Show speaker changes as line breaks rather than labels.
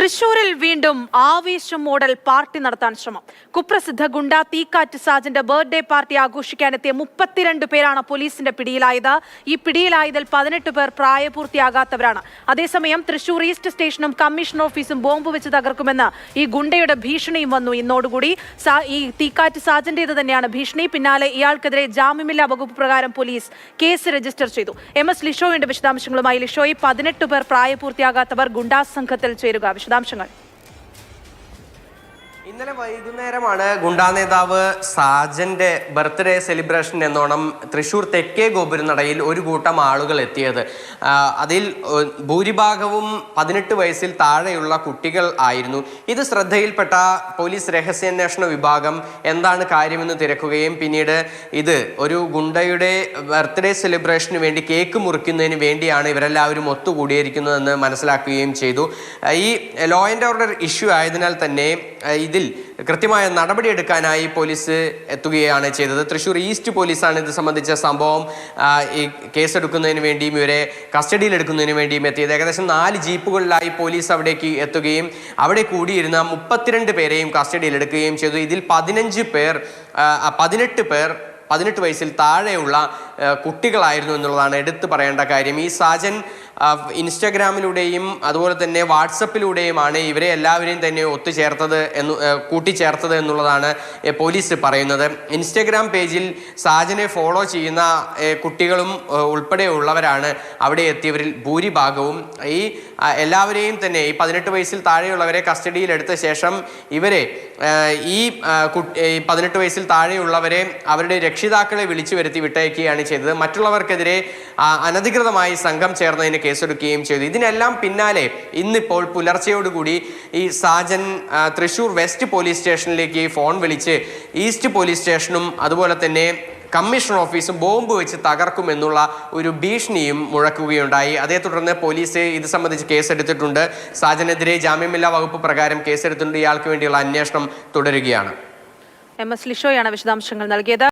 തൃശൂരിൽ വീണ്ടും ആവേശം മോഡൽ പാർട്ടി നടത്താൻ ശ്രമം. കുപ്രസിദ്ധ ഗുണ്ട തീക്കാറ്റ് സാജന്റെ ബർത്ത്ഡേ പാർട്ടി ആഘോഷിക്കാനെത്തിയ മുപ്പത്തിരണ്ട് പേരാണ് പോലീസിന്റെ പിടിയിലായത്. ഈ പിടിയിലായതിൽ പതിനെട്ട് പേർ പ്രായപൂർത്തിയാകാത്തവരാണ്. അതേസമയം തൃശൂർ ഈസ്റ്റ് സ്റ്റേഷനും കമ്മീഷൻ ഓഫീസും ബോംബ് വെച്ച് തകർക്കുമെന്ന് ഈ ഗുണ്ടയുടെ ഭീഷണിയും വന്നു ഇന്നോടുകൂടി. ഈ തീക്കാറ്റ് സാജന്റേത് തന്നെയാണ് ഭീഷണി. പിന്നാലെ ഇയാൾക്കെതിരെ ജാമ്യമില്ലാ വകുപ്പ് പ്രകാരം പോലീസ് കേസ് രജിസ്റ്റർ ചെയ്തു. എം എസ് ലിഷോയുടെ വിശദാംശങ്ങളുമായി ലിഷോയി പതിനെട്ട് പേർ പ്രായപൂർത്തിയാകാത്തവർ ഗുണ്ടാ സംഘത്തിൽ ചേരുക. വിശദാംശങ്ങൾ
ഇന്നലെ വൈകുന്നേരമാണ് ഗുണ്ടാ നേതാവ് സാജന്റെ ബർത്ത്ഡേ സെലിബ്രേഷൻ എന്നോണം തൃശൂർ തെക്കേ ഗോപുരനടയിൽ ഒരു കൂട്ടം ആളുകൾ എത്തിയത്. അതിൽ ഭൂരിഭാഗവും പതിനെട്ട് വയസ്സിൽ താഴെയുള്ള കുട്ടികൾ ആയിരുന്നു. ഇത് ശ്രദ്ധയിൽപ്പെട്ട പോലീസ് രഹസ്യാന്വേഷണ വിഭാഗം എന്താണ് കാര്യമെന്ന് തിരക്കുകയും പിന്നീട് ഇത് ഒരു ഗുണ്ടയുടെ ബർത്ത്ഡേ സെലിബ്രേഷന് വേണ്ടി കേക്ക് മുറിക്കുന്നതിന് വേണ്ടിയാണ് ഇവരെല്ലാവരും ഒത്തുകൂടിയിരിക്കുന്നതെന്ന് മനസ്സിലാക്കുകയും ചെയ്തു. ഈ ലോ ആൻഡ് ഓർഡർ ഇഷ്യൂ ആയതിനാൽ തന്നെ ആ, ഇതിൽ കൃത്യമായ നടപടിയെടുക്കാനായി പോലീസ് എത്തുകയാണ് ചെയ്തത്. തൃശ്ശൂർ ഈസ്റ്റ് പോലീസാണ് ഇത് സംബന്ധിച്ച സംഭവം ഈ കേസെടുക്കുന്നതിന് വേണ്ടിയും ഇവരെ കസ്റ്റഡിയിലെടുക്കുന്നതിന് വേണ്ടിയും എത്തിയത്. ഏകദേശം നാല് ജീപ്പുകളിലായി പോലീസ് അവിടേക്ക് എത്തുകയും അവിടെ കൂടിയിരുന്ന മുപ്പത്തിരണ്ട് പേരെയും കസ്റ്റഡിയിലെടുക്കുകയും ചെയ്തു. ഇതിൽ പതിനഞ്ച് പേർ പതിനെട്ട് പേർ പതിനെട്ട് വയസ്സിൽ താഴെയുള്ള കുട്ടികളായിരുന്നു എന്നുള്ളതാണ് എടുത്തു പറയേണ്ട കാര്യം. ഈ സാജൻ ഇൻസ്റ്റഗ്രാമിലൂടെയും അതുപോലെ തന്നെ വാട്സപ്പിലൂടെയുമാണ് ഇവരെ എല്ലാവരെയും തന്നെ ഒത്തുചേർത്തത് എന്ന് കൂട്ടിച്ചേർത്തത് എന്നുള്ളതാണ് പോലീസ് പറയുന്നത്. ഇൻസ്റ്റഗ്രാം പേജിൽ സാജനെ ഫോളോ ചെയ്യുന്ന കുട്ടികളും ഉൾപ്പെടെയുള്ളവരാണ് അവിടെ എത്തിയവരിൽ ഭൂരിഭാഗവും. ഈ എല്ലാവരെയും തന്നെ ഈ പതിനെട്ട് വയസ്സിൽ താഴെയുള്ളവരെ കസ്റ്റഡിയിലെടുത്ത ശേഷം ഇവരെ ഈ പതിനെട്ട് വയസ്സിൽ താഴെയുള്ളവരെ അവരുടെ രക്ഷിതാക്കളെ വിളിച്ചു വരുത്തി വിട്ടയക്കുകയാണ് ചെയ്തത്. മറ്റുള്ളവർക്കെതിരെ അനധികൃതമായി സംഘം ചേർന്നതിന് കേസെടുക്കുകയും ചെയ്തു. ഇതിനെല്ലാം പിന്നാലെ ഇന്നിപ്പോൾ പുലർച്ചയോടുകൂടി ഈ സാജൻ തൃശൂർ വെസ്റ്റ് പോലീസ് സ്റ്റേഷനിലേക്ക് ഫോൺ വിളിച്ച് ഈസ്റ്റ് പോലീസ് സ്റ്റേഷനും അതുപോലെ തന്നെ കമ്മീഷൻ ഓഫീസും ബോംബ് വെച്ച് തകർക്കുമെന്നുള്ള ഒരു ഭീഷണിയും മുഴക്കുകയുണ്ടായി. അതേ തുടർന്ന് പോലീസ് ഇത് സംബന്ധിച്ച് കേസെടുത്തിട്ടുണ്ട്. സാജനെതിരെ ജാമ്യമില്ലാ വകുപ്പ് പ്രകാരം കേസെടുത്തിട്ടുണ്ട്. ഇയാൾക്ക് വേണ്ടിയുള്ള അന്വേഷണം തുടരുകയാണ്.
എം എസ് ലിഷോയാണ് വിശദാംശങ്ങൾ നൽകിയത്.